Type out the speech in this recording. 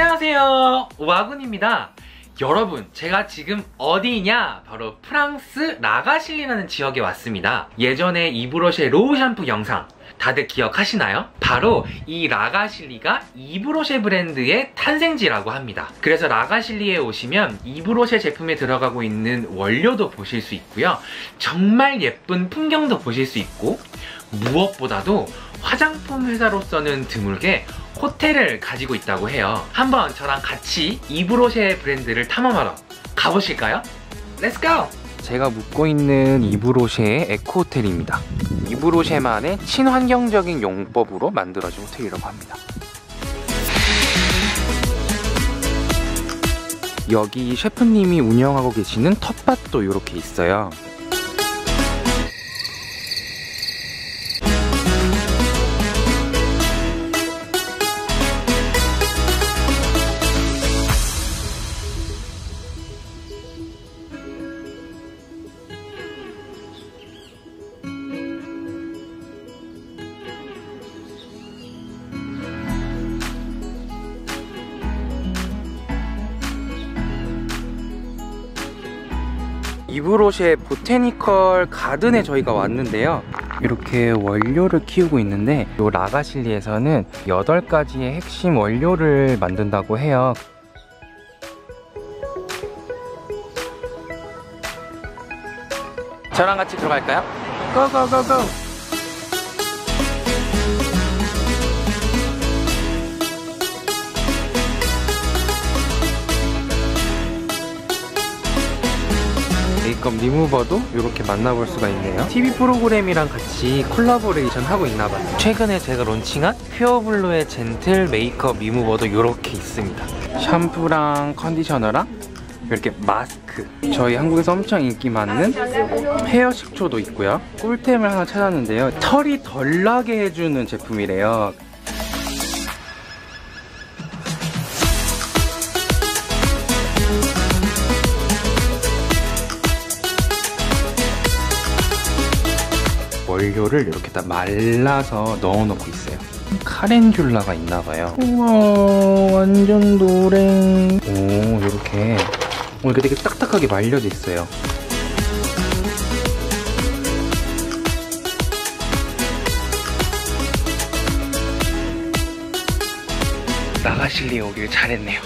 안녕하세요. 와군입니다. 여러분 제가 지금 어디냐? 바로 프랑스 라가실리라는 지역에 왔습니다. 예전에 이브로쉐 로우 샴푸 영상 다들 기억하시나요? 바로 이 라가실리가 이브로쉐 브랜드의 탄생지라고 합니다. 그래서 라가실리에 오시면 이브로쉐 제품에 들어가고 있는 원료도 보실 수 있고요. 정말 예쁜 풍경도 보실 수 있고 무엇보다도 화장품 회사로서는 드물게 호텔을 가지고 있다고 해요 한번 저랑 같이 이브로쉐 브랜드를 탐험하러 가보실까요? 렛츠 고! 제가 묵고 있는 이브로쉐의 에코호텔입니다 이브로쉐만의 친환경적인 용법으로 만들어진 호텔이라고 합니다 여기 셰프님이 운영하고 계시는 텃밭도 이렇게 있어요 이브로쉐 보테니컬 가든에 저희가 왔는데요. 이렇게 원료를 키우고 있는데 이 라가실리에서는 8가지의 핵심 원료를 만든다고 해요. 저랑 같이 들어갈까요? 고고고고 메이크업 리무버도 이렇게 만나볼 수가 있네요. TV 프로그램이랑 같이 콜라보레이션 하고 있나봐요. 최근에 제가 론칭한 퓨어블루의 젠틀 메이크업 리무버도 이렇게 있습니다. 샴푸랑 컨디셔너랑 이렇게 마스크. 저희 한국에서 엄청 인기 많은 헤어 식초도 있고요. 꿀템을 하나 찾았는데요. 털이 덜 나게 해주는 제품이래요 원료를 이렇게 다 말라서 넣어놓고 있어요. 카렌듈라가 있나봐요. 우와 완전 노랭. 오 이렇게. 오, 이렇게 되게 딱딱하게 말려져 있어요. 나가실리 오길 잘했네요